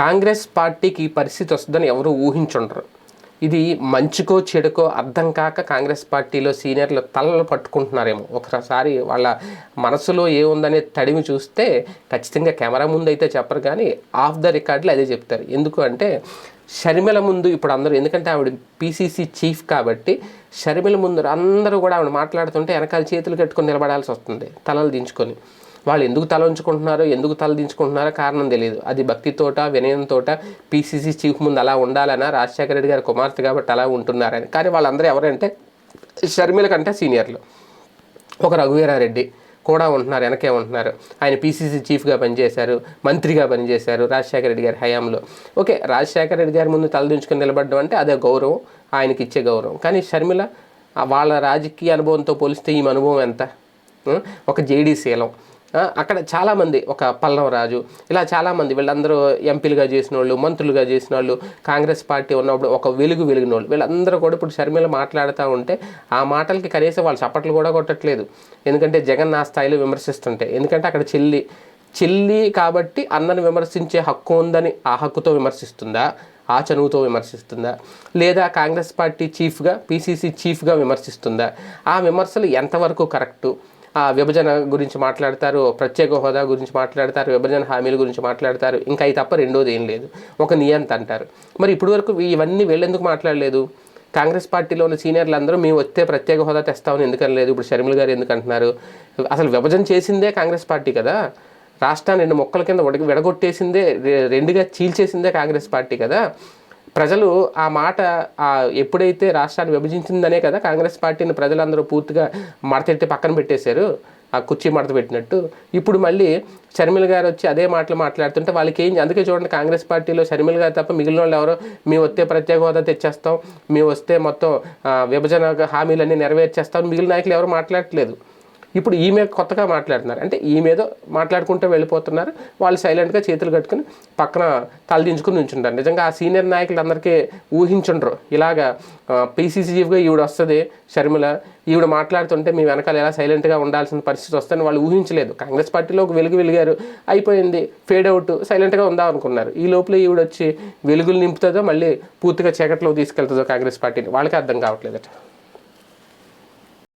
కాంగ్రెస్ పార్టీకి ఈ పరిస్థితి వస్తుందని ఎవరు ఊహించుండరు. ఇది మంచికో చెడుకో అర్థం కాక కాంగ్రెస్ పార్టీలో సీనియర్లు తలలు పట్టుకుంటున్నారేమో. ఒకసారి వాళ్ళ మనసులో ఏముందనే తడిమి చూస్తే ఖచ్చితంగా కెమెరా ముందు అయితే చెప్పరు కానీ ఆఫ్ ద రికార్డులు అదే చెప్తారు. ఎందుకు అంటే షర్మిల ముందు ఇప్పుడు అందరూ ఎందుకంటే ఆవిడ పీసీసీ చీఫ్ కాబట్టి షర్మిల ముందు అందరూ కూడా ఆవిడ మాట్లాడుతుంటే వెనకాల చేతులు కట్టుకొని నిలబడాల్సి వస్తుంది తలలు దించుకొని. వాళ్ళు ఎందుకు తల ఉంచుకుంటున్నారో ఎందుకు తల దించుకుంటున్నారో కారణం తెలియదు అది భక్తితోట వినయంతోట పీసీసీ చీఫ్ ముందు అలా ఉండాలనా రాజశేఖర రెడ్డి గారి కుమార్తె కాబట్టి అలా ఉంటున్నారని. కానీ వాళ్ళందరూ ఎవరంటే షర్మిల కంటే సీనియర్లు. ఒక రఘువీరారెడ్డి కూడా ఉంటున్నారు వెనకే ఉంటున్నారు. ఆయన పీసీసీ చీఫ్గా పనిచేశారు మంత్రిగా పనిచేశారు రాజశేఖర రెడ్డి గారి హయాంలో. ఓకే రాజశేఖర రెడ్డి గారి ముందు తలదించుకుని నిలబడడం అంటే అదే గౌరవం ఆయనకి ఇచ్చే గౌరవం. కానీ షర్మిల వాళ్ళ రాజకీయ అనుభవంతో పోలిస్తే ఈ అనుభవం ఎంత? ఒక జేడీ శీలం. అక్కడ చాలామంది ఒక పల్లవ రాజు ఇలా చాలామంది వీళ్ళందరూ ఎంపీలుగా చేసిన వాళ్ళు మంత్రులుగా చేసిన వాళ్ళు కాంగ్రెస్ పార్టీ ఉన్నప్పుడు ఒక వెలుగు వెలిగిన వాళ్ళు వీళ్ళందరూ కూడా ఇప్పుడు షర్మిల మాట్లాడుతూ ఉంటే ఆ మాటలకి కనీసం వాళ్ళు చప్పట్లు కూడా కొట్టట్లేదు. ఎందుకంటే జగన్ నా స్థాయిలో విమర్శిస్తుంటే. ఎందుకంటే అక్కడ చెల్లి చెల్లి కాబట్టి అన్నను విమర్శించే హక్కు ఉందని ఆ హక్కుతో విమర్శిస్తుందా? ఆ చనువుతో విమర్శిస్తుందా? లేదా కాంగ్రెస్ పార్టీ చీఫ్గా పీసీసీ చీఫ్గా విమర్శిస్తుందా? ఆ విమర్శలు ఎంతవరకు కరెక్టు? విభజన గురించి మాట్లాడతారు ప్రత్యేక హోదా గురించి మాట్లాడతారు విభజన హామీల గురించి మాట్లాడతారు. ఇంకా అవి తప్ప రెండోది ఏం లేదు. ఒక నియంత అంటారు. మరి ఇప్పటి వరకు ఇవన్నీ వీళ్ళెందుకు మాట్లాడలేదు? కాంగ్రెస్ పార్టీలో ఉన్న సీనియర్లు అందరూ మేము వస్తే ప్రత్యేక హోదా తెస్తామని ఎందుకని లేదు ఇప్పుడు షర్మిల గారు ఎందుకు అంటున్నారు? అసలు విభజన చేసిందే కాంగ్రెస్ పార్టీ కదా? రాష్ట్రాన్ని రెండు మొక్కల కింద విడగొట్టేసిందే రెండుగా చీల్చేసిందే కాంగ్రెస్ పార్టీ కదా? ప్రజలు ఆ మాట ఎప్పుడైతే రాష్ట్రాన్ని విభజించిందనే కదా కాంగ్రెస్ పార్టీని ప్రజలందరూ పూర్తిగా మడతెట్టి పక్కన పెట్టేశారు ఆ కుర్చీ మడత పెట్టినట్టు. ఇప్పుడు మళ్ళీ షర్మిల గారు వచ్చి అదే మాటలు మాట్లాడుతుంటే వాళ్ళకి ఏం అందుకే చూడండి కాంగ్రెస్ పార్టీలో షర్మిల గారు తప్ప మిగిలిన వాళ్ళు ఎవరో మేము వస్తే ప్రత్యేక హోదా తెచ్చేస్తాం మేము వస్తే మొత్తం విభజన హామీలన్నీ నెరవేర్చేస్తాం మిగిలిన నాయకులు ఎవరు మాట్లాడట్లేదు. ఇప్పుడు ఈమె కొత్తగా మాట్లాడుతున్నారు. అంటే ఈమెదో మాట్లాడుకుంటూ వెళ్ళిపోతున్నారు. వాళ్ళు సైలెంట్గా చేతులు కట్టుకుని పక్కన తలదించుకుని ఉంచుంటారు నిజంగా ఆ సీనియర్ నాయకులందరికీ ఊహించుండ్రు. ఇలాగా పీసీసీ చీఫ్గా ఈవిడ వస్తుంది షర్మిల. ఈవిడ మాట్లాడుతుంటే మీ వెనకాల ఎలా సైలెంట్గా ఉండాల్సిన పరిస్థితి వస్తుందని వాళ్ళు ఊహించలేదు. కాంగ్రెస్ పార్టీలో ఒక వెలుగు వెలిగారు. అయిపోయింది. Fade out. సైలెంట్గా ఉందాం అనుకున్నారు ఈ లోపల ఈవిడ వచ్చి వెలుగులు నింపుతుందో మళ్ళీ పూర్తిగా చీకట్లో తీసుకెళ్తుందో కాంగ్రెస్ పార్టీని. వాళ్ళకి అర్థం కావట్లేదట.